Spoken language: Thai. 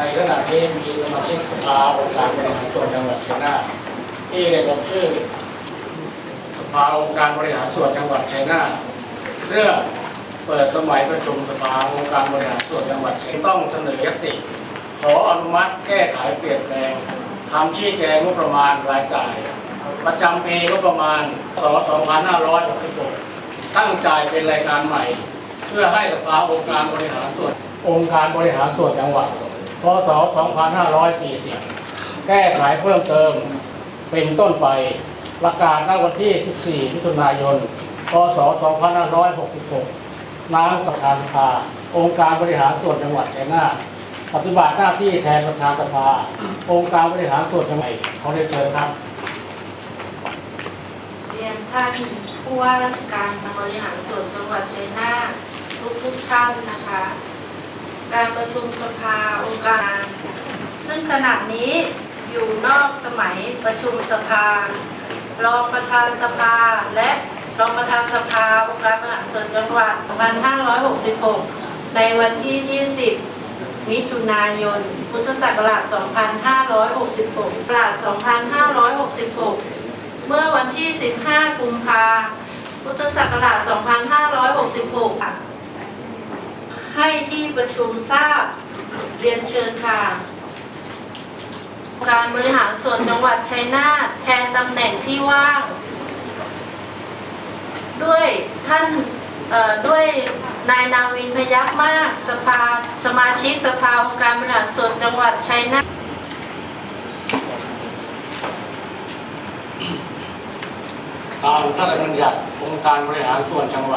ในขณะนี้มีสมาชิกสภาองค์การบริหารส่วนจังหวัดชัยนาทที่ได้ลงชื่อสภาองค์การบริหารส่วนจังหวัดชัยนาทเรื่องเปิดสมัยประชุมสภาองค์การบริหารส่วนจังหวัดชัยต้องเสนอยติ ขออนุมัติแก้ไขเปลี่ยนแปลงคำชี้แจงงบประมาณรายจ่าย ประจำปีงบประมาณศ2566ตั้งจ่ายเป็นรายการใหม่ เพื่อให้สภาองค์การบริหารส่วนองค์การบริหารส่วนจังหวัด พศ 2540 แก้ไขเพิ่มเติมเป็นต้นไป ประกาศณวันที่ 14 มิถุนายน พศ 2566 นางสภาสภา องค์การบริหารส่วนจังหวัดชัยนาทปฏิบัติหน้าที่แทนประธานสภา องค์การบริหารส่วนจังหวัดเขาได้เชิญครับเรียนท่านผู้ว่าราชการจังหวัดบริหารส่วนจังหวัดชัยนาททุกทุกท่านนะคะ การประชุมสภาองค์การ ซึ่งขณะนี้อยู่นอกสมัยประชุมสภา รองประธานสภาและรองประธานสภาองค์การบริหารส่วนจังหวัด 2566 ในวันที่ 20 มิถุนายน พุทธศักราช 2566ศักราช2566 เมื่อวันที่ 15 กุมภาพุทธศักราช 2566 ให้ที่ประชุมทราบเรียนเชิญค่ะ การบริหารส่วนจังหวัดชัยนาทแทนตำแหน่งที่ว่าง ด้วยท่านด้วยนายนาวินพยักมากสภาสมาชิกสภาองค์การบริหารส่วนจังหวัดชัยนาทตามพระราชบัญญัติองค์การบริหารส่วนจังหวัด